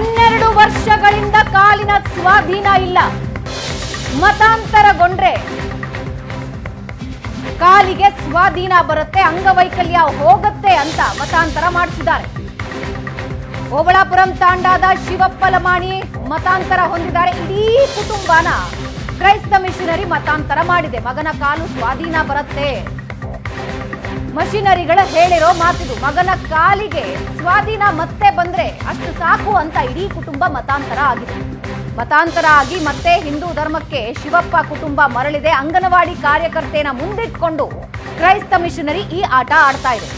ಹನ್ನೆರಡು ವರ್ಷಗಳಿಂದ ಕಾಲಿನ ಸ್ವಾಧೀನ ಇಲ್ಲ. ಮತಾಂತರಗೊಂಡ್ರೆ ಕಾಲಿಗೆ ಸ್ವಾಧೀನ ಬರುತ್ತೆ, ಅಂಗವೈಕಲ್ಯ ಹೋಗುತ್ತೆ ಅಂತ ಮತಾಂತರ ಮಾಡಿಸಿದ್ದಾರೆ. ಓಬಳಾಪುರಂ ತಾಂಡಾದ ಶಿವಪ್ಪಲಮಾಣಿ ಮತಾಂತರ ಹೊಂದಿದ್ದಾರೆ. ಇಡೀ ಕುಟುಂಬನ ಕ್ರೈಸ್ತ ಮಿಷನರಿ ಮತಾಂತರ ಮಾಡಿದೆ. ಮಗನ ಕಾಲು ಸ್ವಾಧೀನ ಬರುತ್ತೆ. ಮಷಿನರಿಗಳ ಹೇಳಿರೋ ಮಾತಿದು. ಮಗನ ಕಾಲಿಗೆ ಸ್ವಾಧೀನ ಮತ್ತೆ ಬಂದ್ರೆ ಅಷ್ಟು ಸಾಕು ಅಂತ ಇಡೀ ಕುಟುಂಬ ಮತಾಂತರ ಆಗಿದೆ. ಮತಾಂತರ ಆಗಿ ಮತ್ತೆ ಹಿಂದೂ ಧರ್ಮಕ್ಕೆ ಶಿವಪ್ಪ ಕುಟುಂಬ ಮರಳಿದೆ. ಅಂಗನವಾಡಿ ಕಾರ್ಯಕರ್ತೆನ ಮುಂದಿಟ್ಕೊಂಡು ಕ್ರೈಸ್ತ ಮಿಷನರಿ ಈ ಆಟ ಆಡ್ತಾ ಇದೆ.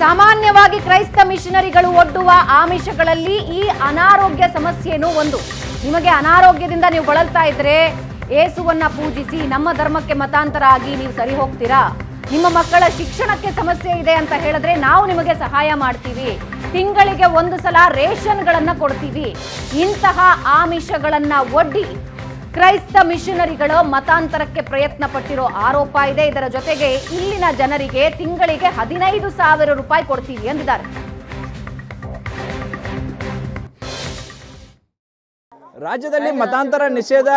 ಸಾಮಾನ್ಯವಾಗಿ ಕ್ರೈಸ್ತ ಮಿಷನರಿಗಳು ಒಡ್ಡುವ ಆಮಿಷಗಳಲ್ಲಿ ಈ ಅನಾರೋಗ್ಯ ಸಮಸ್ಯೆನೂ ಒಂದು. ನಿಮಗೆ ಅನಾರೋಗ್ಯದಿಂದ ನೀವು ಬಳಲ್ತಾ ಇದ್ರೆ ಏಸುವನ್ನ ಪೂಜಿಸಿ ನಮ್ಮ ಧರ್ಮಕ್ಕೆ ಮತಾಂತರ ಆಗಿ ನೀವು ಸರಿ ಹೋಗ್ತೀರಾ ನಿಮ್ಮ ಮಕ್ಕಳ ಶಿಕ್ಷಣಕ್ಕೆ ಸಮಸ್ಯೆ ಇದೆ ಅಂತ ಹೇಳಿದ್ರೆ ನಾವು ನಿಮಗೆ ಸಹಾಯ ಮಾಡ್ತೀವಿ. ತಿಂಗಳಿಗೆ ಒಂದು ಸಲ ರೇಷನ್ಗಳನ್ನ ಕೊಡ್ತೀವಿ. ಇಂತಹ ಆಮಿಷಗಳನ್ನ ಒಡ್ಡಿ ಕ್ರೈಸ್ತ ಮಿಷನರಿಗಳು ಮತಾಂತರಕ್ಕೆ ಪ್ರಯತ್ನ ಪಟ್ಟಿರೋ ಆರೋಪ ಇದೆ. ಇದರ ಜೊತೆಗೆ ಇಲ್ಲಿನ ಜನರಿಗೆ ತಿಂಗಳಿಗೆ ಹದಿನೈದು ಸಾವಿರ ರೂಪಾಯಿ ಕೊಡ್ತೀವಿ ಎಂದಿದ್ದಾರೆ. ರಾಜ್ಯದಲ್ಲಿ ಮತಾಂತರ ನಿಷೇಧ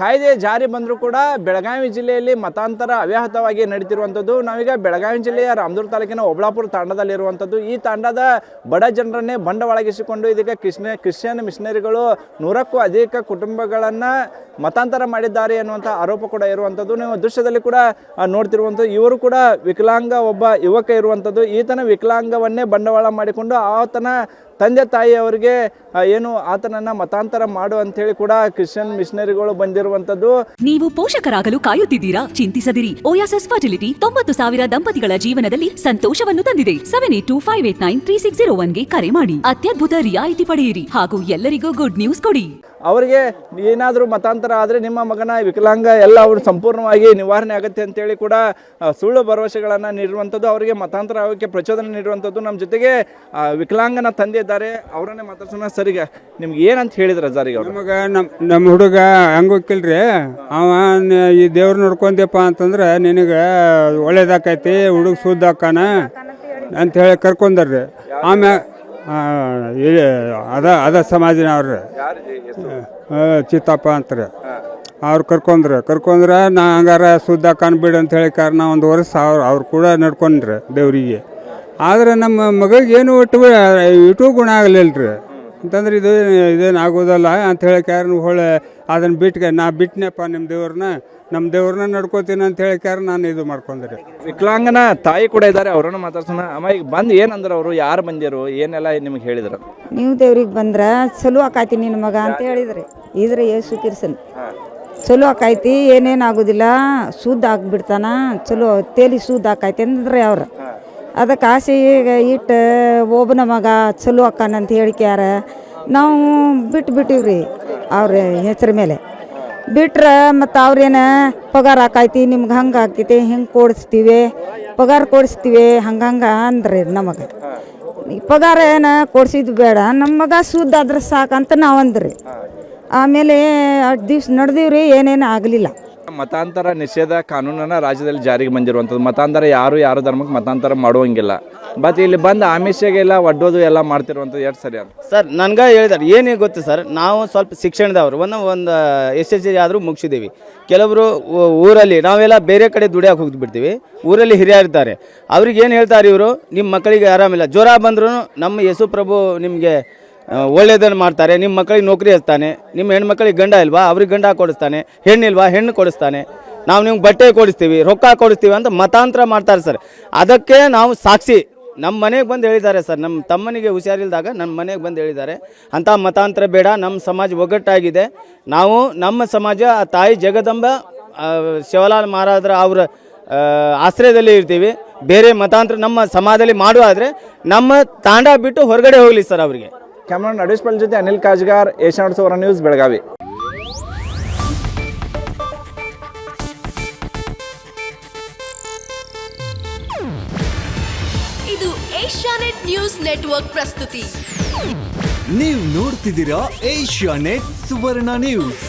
ಕಾಯ್ದೆ ಜಾರಿ ಬಂದರೂ ಕೂಡ ಬೆಳಗಾವಿ ಜಿಲ್ಲೆಯಲ್ಲಿ ಮತಾಂತರ ಅವ್ಯಾಹತವಾಗಿ ನಡೀತಿರುವಂಥದ್ದು. ನಾವೀಗ ಬೆಳಗಾವಿ ಜಿಲ್ಲೆಯ ರಾಮದುರ್ಗ ತಾಲೂಕಿನ ಒಬ್ಳಾಪುರ ತಾಂಡದಲ್ಲಿರುವಂಥದ್ದು. ಈ ತಾಂಡದ ಬಡ ಜನರನ್ನೇ ಬಂಡವಾಳಗಿಸಿಕೊಂಡು ಇದೀಗ ಕೃಷ್ಣ ಕ್ರಿಶ್ಚಿಯನ್ ಮಿಷನರಿಗಳು ನೂರಕ್ಕೂ ಅಧಿಕ ಕುಟುಂಬಗಳನ್ನು ಮತಾಂತರ ಮಾಡಿದ್ದಾರೆ ಎನ್ನುವಂಥ ಆರೋಪ ಕೂಡ ಇರುವಂಥದ್ದು. ನೀವು ದೃಶ್ಯದಲ್ಲಿ ಕೂಡ ನೋಡ್ತಿರುವಂಥದ್ದು. ಇವರು ಕೂಡ ವಿಕಲಾಂಗ ಒಬ್ಬ ಯುವಕ ಇರುವಂಥದ್ದು. ಈತನ ವಿಕಲಾಂಗವನ್ನೇ ಬಂಡವಾಳ ಮಾಡಿಕೊಂಡು ಆತನ ತಂದೆ ತಾಯಿಯವರಿಗೆ ಏನು ಆತನನ್ನ ಮತಾಂತರ ಮಾಡು ಅಂತೇಳಿ ಕೂಡ ಕ್ರಿಶ್ಚಿಯನ್ ಮಿಷನರಿಗಳು ಬಂದಿರುವಂತದ್ದು ನೀವು ಪೋಷಕರಾಗಲು ಕಾಯುತ್ತಿದ್ದೀರಾ? ಚಿಂತಿಸದಿರಿ. ಓಯಾಸಸ್ ಫರ್ಟಿಲಿಟಿ ತೊಂಬತ್ತು ಸಾವಿರ ದಂಪತಿಗಳ ಜೀವನದಲ್ಲಿ ಸಂತೋಷವನ್ನು ತಂದಿದೆ. Seven eight two five eight nine three six zero ಒನ್ಗೆ ಕರೆ ಮಾಡಿ. ಅತ್ಯದ್ಭುತ ರಿಯಾಯಿತಿ ಪಡೆಯಿರಿ. ಹಾಗೂ ಎಲ್ಲರಿಗೂ ಗುಡ್ ನ್ಯೂಸ್ ಕೊಡಿ. ಅವರಿಗೆ ಏನಾದರೂ ಮತಾಂತರ ಆದರೆ ನಿಮ್ಮ ಮಗನ ವಿಕಲಾಂಗ ಎಲ್ಲ ಅವರು ಸಂಪೂರ್ಣವಾಗಿ ನಿವಾರಣೆ ಆಗುತ್ತೆ ಅಂತೇಳಿ ಕೂಡ ಸುಳ್ಳು ಭರವಸೆಗಳನ್ನು ನೀಡುವಂಥದ್ದು ಅವರಿಗೆ ಮತಾಂತರ ಆಗೋಕ್ಕೆ ಪ್ರಚೋದನೆ ನೀಡುವಂಥದ್ದು ನಮ್ಮ ಜೊತೆಗೆ ವಿಕಲಾಂಗನ ತಂದೆ ಇದ್ದಾರೆ. ಅವರನ್ನೇ ಮಾತಾಡ್ಸೋಣ. ಸರಿಗೆ ನಿಮ್ಗೆ ಏನಂತ ಹೇಳಿದ್ರೆ ಸರ್ ಈಗ ಅವರು ನಮಗೆ ನಮ್ಮ ನಮ್ಮ ಹುಡುಗ ಹಂಗಿಲ್ರಿ ಅವ ಈ ದೇವ್ರು ನೋಡ್ಕೊಂಡ್ಯಪ್ಪ ಅಂತಂದ್ರೆ ನಿನಗೆ ಒಳ್ಳೇದಾಕೈತಿ, ಹುಡುಗ ಶುದ್ಧ ಅಂತ ಹೇಳಿ ಕರ್ಕೊಂಡರ್ರಿ. ಆಮ್ಯಾಗ ಅದ ಅದ ಸಮಾಜನವ್ರಿ ಆ, ಚಿತ್ತಪ್ಪ ಅಂತಾರೆ. ಅವ್ರು ಕರ್ಕೊಂಡ್ರೆ. ಕರ್ಕೊಂಡ್ರೆ ನಾ ಹಂಗಾರ ಶುದ್ಧ ಕಾಣ್ಬಿಡು ಅಂತ ಹೇಳಿ ಕಾರಣ ಒಂದು ವರ್ಷ ಅವ್ರು ಅವ್ರು ಕೂಡ ನಡ್ಕೊಂಡ್ರೆ ದೇವರಿಗೆ. ಆದರೆ ನಮ್ಮ ಮಗಳಿಗೆ ಏನು ಒಟ್ಟು ಇಟ್ಟು ಗುಣ ಆಗಲಿಲ್ಲ ಅಂತಂದ್ರೆ ಇದು ಇದೇನು ಆಗೋದಲ್ಲ ಅಂತ ಹೇಳಿ ಕಾರಣ ಹೊಳೆ ಅದನ್ನು ಬಿಟ್ಗೆ ನಾ ಬಿಟ್ನಪ್ಪ ನಿಮ್ಮ ದೇವ್ರನ್ನ ನಮ್ಮ ದೇವ್ರನ್ನ ನಡ್ಕೋತೀನಿ ಅಂತ ಹೇಳಿ ಕ್ಯಾರ ನಾನು ಇದು ಮಾಡ್ಕೊಂಡ್ರಿ. ವಿಕಲಾಂಗನ ತಾಯಿ ಕೂಡ ಇದ್ದಾರೆ ಅವರನ್ನು ಮಾತಾಡ್ಸೋಣ. ಅಮ್ಮ ಈಗ ಬಂದು ಏನಂದ್ರೆ ಅವರು ಯಾರು ಬಂದಿರು ಏನೆಲ್ಲ ನಿಮ್ಗೆ ಹೇಳಿದ್ರು? ನೀವು ದೇವ್ರಿಗೆ ಬಂದ್ರೆ ಚಲೋ ಆಕಾಯ್ತಿ ನಿನ್ನ ಮಗ ಅಂತ ಹೇಳಿದ್ರಿ. ಇದ್ರೆ ಯೇಸು ಕಿರ್ಸನ್. ಚಲೋ ಆಕಾಯ್ತಿ ಏನೇನು ಆಗೋದಿಲ್ಲ ಶುದ್ಧ ಆಗ್ಬಿಡ್ತಾನ ಚಲೋ ತೇಲಿ ಶುದ್ಧ ಆಕಾಯ್ತಿ ಅಂದ್ರೆ ಅವ್ರು. ಅದಕ್ಕೆ ಆಸೆ ಈಗ ಇಟ್ಟು ಒಬ್ಬನ ಮಗ ಚಲೋ ಅಕ್ಕನಂತ ಹೇಳಿಕ್ಯಾರ ನಾವು ಬಿಟ್ಟು ಬಿಟ್ಟಿವ್ರಿ ಅವ್ರ ಹೆಸ್ರ ಮೇಲೆ. ಬಿಟ್ರೆ ಮತ್ತು ಅವ್ರೇನು ಪಗಾರ ಹಾಕೈತಿ ನಿಮ್ಗೆ ಹಂಗೆ ಹಾಕೈತಿ ಹಿಂಗೆ ಕೊಡಿಸ್ತೀವಿ? ಪಗಾರ ಕೊಡಿಸ್ತೀವಿ ಹಂಗಂಗೆ ಅಂದ್ರಿ ನಮಗೆ. ಪಗಾರ ಏನ ಕೊಡಿಸಿದ್ದು ಬೇಡ ನಮ್ಮ ಮಗ ಶುದ್ಧ ಆದ್ರೆ ಸಾಕಂತ ನಾವು ಅಂದ್ರಿ. ಆಮೇಲೆ ಅಷ್ಟು ದಿವ್ಸ ನಡೆದಿವ್ರಿ, ಏನೇನು ಆಗಲಿಲ್ಲ. ಮತಾಂತರ ನಿಷೇಧ ಕಾನೂನನ್ನ ರಾಜ್ಯದಲ್ಲಿ ಜಾರಿಗೆ ಬಂದಿರುವಂಥದ್ದು. ಮತಾಂತರ ಯಾರು ಯಾರು ಧರ್ಮಕ್ಕೆ ಮತಾಂತರ ಮಾಡುವಂಗಿಲ್ಲ. ಬಟ್ ಇಲ್ಲಿ ಬಂದು ಆಮಿಷಗೆಲ್ಲ ಒಡ್ಡೋದು ಎಲ್ಲ ಮಾಡ್ತಿರುವಂಥದ್ದು ಎರಡು ಸರಿ ಅಂತ ಸರ್, ನನಗೆ ಹೇಳಿದಾರೆ, ಏನೇ ಗೊತ್ತು ಸರ್? ನಾವು ಸ್ವಲ್ಪ ಶಿಕ್ಷಣದವರು, ಒಂದು ಒಂದು, ಎಸ್ ಎಸ್ ಸಿ ಆದರೂ ಮುಗಿಸಿದ್ದೀವಿ ಕೆಲವರು ಊರಲ್ಲಿ, ನಾವೆಲ್ಲ ಬೇರೆ ಕಡೆ ದುಡಿಯೋಕೆ ಹೋಗ್ಬಿಡ್ತೀವಿ. ಊರಲ್ಲಿ ಹಿರಿಯರಿದ್ದಾರೆ ಅವ್ರಿಗೆ ಏನು ಹೇಳ್ತಾರೆ ಇವರು? ನಿಮ್ಮ ಮಕ್ಕಳಿಗೆ ಆರಾಮಿಲ್ಲ. ಜ್ವರ ಬಂದ್ರೂ ನಮ್ಮ ಯೇಸು ಪ್ರಭು ನಿಮಗೆ ಒಳ್ಳೇದನ್ನು ಮಾಡ್ತಾರೆ. ನಿಮ್ಮ ಮಕ್ಕಳಿಗೆ ನೌಕರಿ ಹಚ್ತಾನೆ. ನಿಮ್ಮ ಹೆಣ್ಮಕ್ಳಿಗೆ ಗಂಡ ಇಲ್ವಾ? ಅವ್ರಿಗೆ ಗಂಡ ಕೊಡಿಸ್ತಾನೆ. ಹೆಣ್ಣಿಲ್ವಾ ಹೆಣ್ಣು ಕೊಡಿಸ್ತಾನೆ. ನಾವು ನಿಮ್ಗೆ ಬಟ್ಟೆ ಕೊಡಿಸ್ತೀವಿ, ರೊಕ್ಕ ಕೊಡಿಸ್ತೀವಿ ಅಂತ ಮತಾಂತರ ಮಾಡ್ತಾರೆ ಸರ್. ಅದಕ್ಕೆ ನಾವು ಸಾಕ್ಷಿ. ನಮ್ಮ ಮನೆಗೆ ಬಂದು ಹೇಳಿದ್ದಾರೆ ಸರ್. ನಮ್ಮ ತಮ್ಮನಿಗೆ ಹುಷಾರಿಲ್ದಾಗ ನಮ್ಮ ಮನೆಗೆ ಬಂದು ಹೇಳಿದ್ದಾರೆ. ಅಂಥ ಮತಾಂತರ ಬೇಡ. ನಮ್ಮ ಸಮಾಜ ಒಗ್ಗಟ್ಟಾಗಿದೆ. ನಾವು ನಮ್ಮ ಸಮಾಜ, ಆ ತಾಯಿ ಜಗದಂಬ ಶಿವಲಾಲ್ ಮಹಾರಾಜರ ಅವರ ಆಶ್ರಯದಲ್ಲಿ ಇರ್ತೀವಿ. ಬೇರೆ ಮತಾಂತರ ನಮ್ಮ ಸಮಾಜದಲ್ಲಿ ಮಾಡುವಾದರೆ ನಮ್ಮ ತಾಂಡ ಬಿಟ್ಟು ಹೊರಗಡೆ ಹೋಗಲಿ ಸರ್ ಅವರಿಗೆ. ಕ್ಯಾಮ್ರಾ ನಡೆಸ್ಪಲ್ ಜೊತೆ ಅನಿಲ್ ಕಾಜ್ಗಾರ್ ಏಷ್ಯಾನೆಟ್ ಸೌರ ನ್ಯೂಸ್ ಬೆಳಗಾವಿ. ಇದು ಏಷ್ಯಾನೆಟ್ ನ್ಯೂಸ್ ನೆಟ್ವರ್ಕ್ ಪ್ರಸ್ತುತಿ. ನೀವು ನೋಡ್ತಿದ್ದೀರಾ ಏಷ್ಯಾನೆಟ್ ಸುವರ್ಣ ನ್ಯೂಸ್.